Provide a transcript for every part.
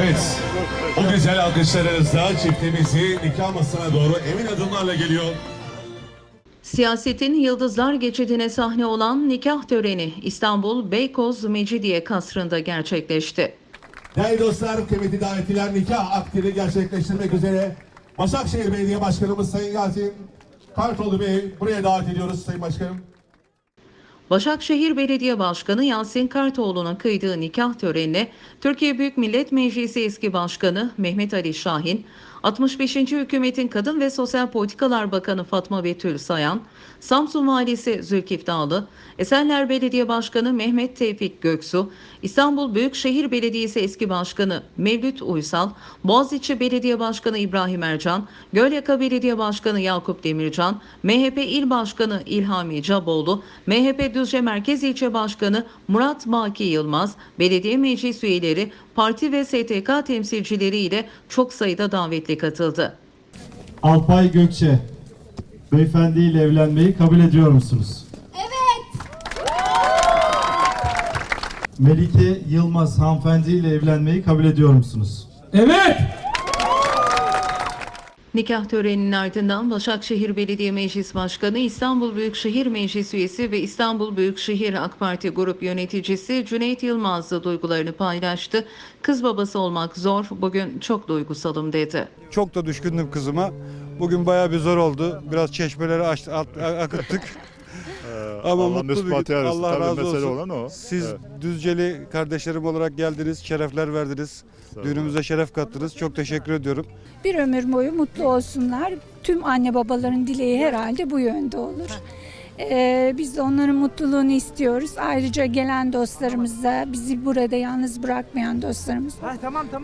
Evet. Bu güzel alkışlarınızla çiftimizi nikah masasına doğru emin adımlarla geliyor. Siyasetin Yıldızlar Geçidi'ne sahne olan nikah töreni İstanbul Beykoz Mecidiye Kasrı'nda gerçekleşti. Değerli dostlar, kıymetli davetliler nikah akdini gerçekleştirmek üzere Başakşehir Belediye Başkanımız Sayın Yasin Kartoğlu Bey buraya davet ediyoruz Sayın Başkanım. Başakşehir Belediye Başkanı Yasin Kartoğlu'nun kıydığı nikah törenine Türkiye Büyük Millet Meclisi eski başkanı Mehmet Ali Şahin, 65. Hükümetin Kadın ve Sosyal Politikalar Bakanı Fatma Betül Sayan, Samsun Valisi Zülkif Dağlı, Esenler Belediye Başkanı Mehmet Tevfik Göksu, İstanbul Büyükşehir Belediyesi eski başkanı Mevlüt Uysal, Boğaziçi Belediye Başkanı İbrahim Ercan, Gölyaka Belediye Başkanı Yakup Demircan, MHP İl Başkanı İlhami Caboğlu, MHP Düzce Merkez İlçe Başkanı Murat Baki Yılmaz, belediye meclis üyeleri, parti ve STK temsilcileri ile çok sayıda davetli katıldı. Alpay Gökçe beyefendi ile evlenmeyi kabul ediyor musunuz? Evet. Melike Yılmaz hanımefendi ile evlenmeyi kabul ediyor musunuz? Evet. Nikah töreninin ardından Başakşehir Belediye Meclis Başkanı, İstanbul Büyükşehir Meclis Üyesi ve İstanbul Büyükşehir AK Parti Grup Yöneticisi Cüneyt Yılmaz da duygularını paylaştı. Kız babası olmak zor, bugün çok duygusalım dedi. Çok da düşkündüm kızıma. Bugün bayağı bir zor oldu. Biraz çeşmeleri akıttık. Ama Allah mutlu bir gün. Allah Tabii razı mesele olsun. olan o. Siz Evet. Düzceli kardeşlerim olarak geldiniz, şerefler verdiniz. Düğünümüze şeref kattınız. Çok teşekkür ediyorum. Bir ömür boyu mutlu olsunlar. Tüm anne babaların dileği herhalde bu yönde olur. Ee, biz de onların mutluluğunu istiyoruz. Ayrıca gelen dostlarımıza, bizi burada yalnız bırakmayan dostlarımıza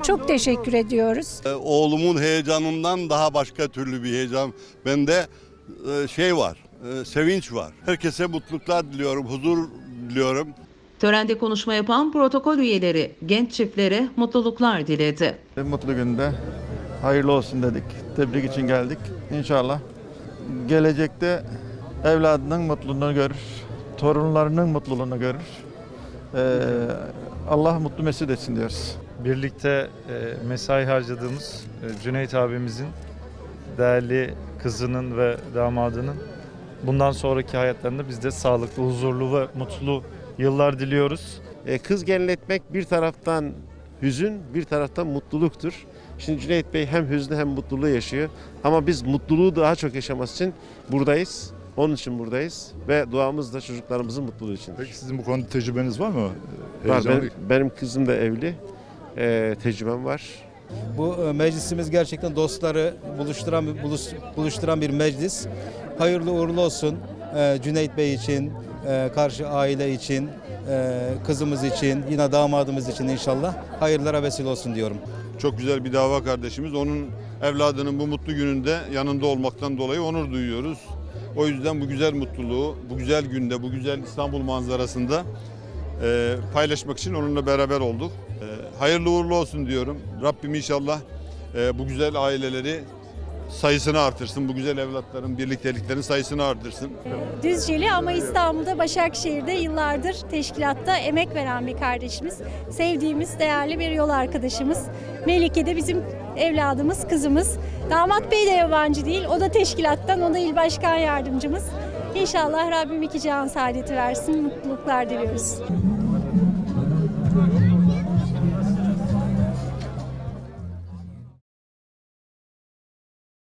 çok teşekkür ediyoruz. Ee, Oğlumun heyecanından daha başka türlü bir heyecan. Bende e, şey var, e, sevinç var. Herkese mutluluklar diliyorum, huzur diliyorum. Törende konuşma yapan protokol üyeleri genç çiftlere mutluluklar diledi. Mutlu günde hayırlı olsun dedik. Tebrik için geldik. İnşallah gelecekte evladının mutluluğunu görür, torunlarının mutluluğunu görür. Ee, Allah mutlu mesut etsin diyoruz. birlikte e, mesai harcadığımız e, Cüneyt abimizin değerli kızının ve damadının bundan sonraki hayatlarında biz de sağlıklı, huzurlu ve mutlu yıllar diliyoruz. E, kız gelin etmek bir taraftan hüzün, bir taraftan mutluluktur. Şimdi Cüneyt Bey hem hüznü hem mutluluğu yaşıyor. Ama biz mutluluğu daha çok yaşaması için buradayız. Onun için buradayız ve duamız da çocuklarımızın mutluluğu için. Peki sizin bu konuda tecrübeniz var mı? Var, benim, benim kızım da evli. E, tecrübem var. Bu e, meclisimiz gerçekten dostları buluşturan buluş- buluşturan bir meclis. Hayırlı uğurlu olsun e, Cüneyt Bey için, e, karşı aile için, e, kızımız için, yine damadımız için inşallah hayırlara vesile olsun diyorum. Çok güzel bir dava kardeşimiz. Onun evladının bu mutlu gününde yanında olmaktan dolayı onur duyuyoruz. O yüzden bu güzel mutluluğu, bu güzel günde, bu güzel İstanbul manzarasında paylaşmak için onunla beraber olduk. Hayırlı uğurlu olsun diyorum. Rabbim inşallah bu güzel aileleri sayısını artırsın. Bu güzel evlatların birlikteliklerin sayısını artırsın. Düzceli ama İstanbul'da Başakşehir'de yıllardır teşkilatta emek veren bir kardeşimiz. Sevdiğimiz değerli bir yol arkadaşımız. Melike de bizim evladımız, kızımız. Damat Bey de yabancı değil. O da teşkilattan, o da il başkan yardımcımız. İnşallah Rabbim iki can saadeti versin. Mutluluklar diliyoruz.